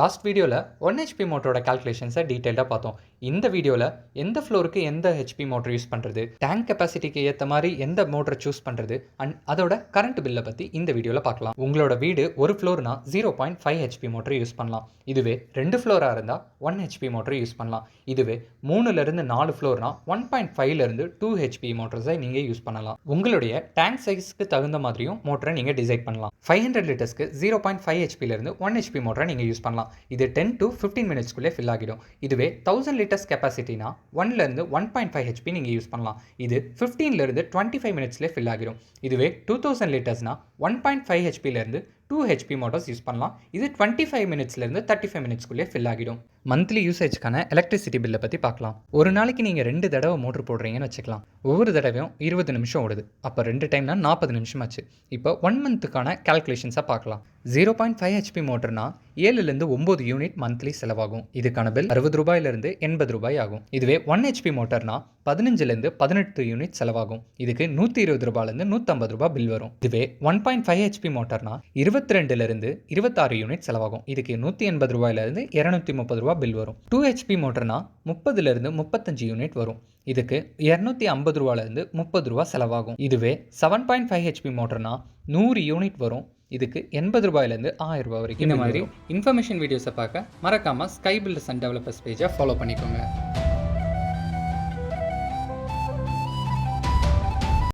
Last வீடியோவில் one HP மோட்டரோட கால்குலேஷன்ஸை டீட்டெயில்டாக பார்த்தோம். இந்த வீடியோவில் எந்த ஃப்ளோருக்கு எந்த ஹெச்பி மோட்டர் யூஸ் பண்ணுறது டேங்க் கெப்பாசிட்டிக்கு ஏற்ற மாதிரி எந்த மோட்டர் சூஸ் பண்ணுறது அண்ட் அதோட கரண்ட் பில்லை பற்றி இந்த வீடியோவில் பார்க்கலாம். உங்களோட வீடு ஒரு ஃப்ளோர்னா zero point five HP motor use பண்ணலாம். இதுவே ரெண்டு ஃப்ளோராக இருந்தால் ஒன் ஹெச்பி மோட்டர் யூஸ் பண்ணலாம். இதுவே மூணுலேருந்து நாலு ஃப்ளோர்னா ஒன் பாயிண்ட் ஃபைவ்லேருந்து டூ ஹெச்பி மோட்டர்ஸை நீங்கள் யூஸ் பண்ணலாம். உங்களுடைய டேங்க் சைஸ்க்கு தகுந்த மாதிரியும் மோட்டரை நீங்கள் டிசைட் பண்ணலாம். ஃபைவ் ஹண்ட்ரட் லிட்டர்ஸ்க்கு ஜீரோ பாயிண்ட் ஃபைவ் ஹெச்பிலேருந்து ஒன் ஹெச்பி மோட்டரை நீங்கள் யூஸ் பண்ணலாம். இது டென் டு ஃபிஃப்டீன் மினிட்ஸ்க்குள்ளே ஃபில் ஆகிடும். இதுவே தௌசண்ட் லிட்டர்ஸ் கெப்பாசிட்டினா ஒன்லேருந்து ஒன் பாயிண்ட் ஃபைவ் ஹெச்பி நீங்கள் யூஸ் பண்ணலாம். இது ஃபிஃப்டீன்லேருந்து டுவெண்ட்டி ஃபைவ் மினிட்ஸ்லேயே ஃபில் ஆகிடும். இதுவே டூ தௌசண்ட் லிட்டர்ஸ்னா ஒன் பாயிண்ட் ஃபைவ் ஹெச்பிலேருந்து டூ ஹெச்பி மோட்டர்ஸ் யூஸ் பண்ணலாம். இது டுவெண்ட்டி ஃபைவ் மினிட்ஸ்லேருந்து தேர்ட்டி ஃபைவ் மினிட்ஸ்க்குள்ளே ஃபில் ஆகிடும் மந்த்லி யூசேஜ்க்கான எலக்ட்ரிசிட்டி பில்லை பற்றி பார்க்கலாம். ஒரு நாளைக்கு நீங்கள் ரெண்டு தடவை மோட்டர் போடுறீங்கன்னு வச்சுக்கலாம். ஒவ்வொரு தடவையும் இருபது நிமிஷம் ஓடுது. அப்போ ரெண்டு டைம்னா நாற்பது நிமிஷம் ஆச்சு இப்போ ஒன் மந்த்துக்கான கால்குலேஷன்ஸை பார்க்கலாம். ஜீரோ பாயிண்ட் ஃபைவ் ஹெச்பி மோட்டர்னா ஏழுலேருந்து ஒம்பது யூனிட் மந்த்லி செலவாகும். இதுக்கான பில் அறுபது ரூபாயிலிருந்து எண்பது ரூபாய் ஆகும். இதுவே ஒன் ஹெச்பி மோட்டர்னா பதினஞ்சுலேருந்து பதினெட்டு யூனிட் செலவாகும். இதுக்கு நூற்றி இருபது ரூபாயிலேருந்து நூற்றம்பது ரூபாய் பில் வரும். இதுவே ஒன் பாயிண்ட் ஃபைவ் ஹெச்பி மோட்டர்னா இருபத்தி ரெண்டுலேருந்து இருபத்தாறு யூனிட் செலவாகும். இதுக்கு நூற்றி எண்பது ரூபாயிலிருந்து இரநூத்தி முப்பது ரூபா பில் வரும் டூ ஹெச்பி மோட்டர்னா முப்பதுலேருந்து முப்பத்தஞ்சு யூனிட் வரும். இதுக்கு இரநூத்தி ஐம்பது ரூபாலேருந்து முப்பது ரூபா செலவாகும். இதுவே செவன் பாயிண்ட் ஃபைவ் ஹெச்பி மோட்டர்னா நூறு யூனிட் வரும். இதுக்கு எண்பது ரூபாயிலேருந்து ஆயிரம் ரூபாய் வரைக்கும் இந்த மாதிரி இன்ஃபர்மேஷன் வீடியோஸை பார்க்க மறக்காமல் ஸ்கை பில்டர்ஸ் அண்ட் டெவலப்பர்ஸ் பேஜை ஃபாலோ பண்ணிக்கோங்க.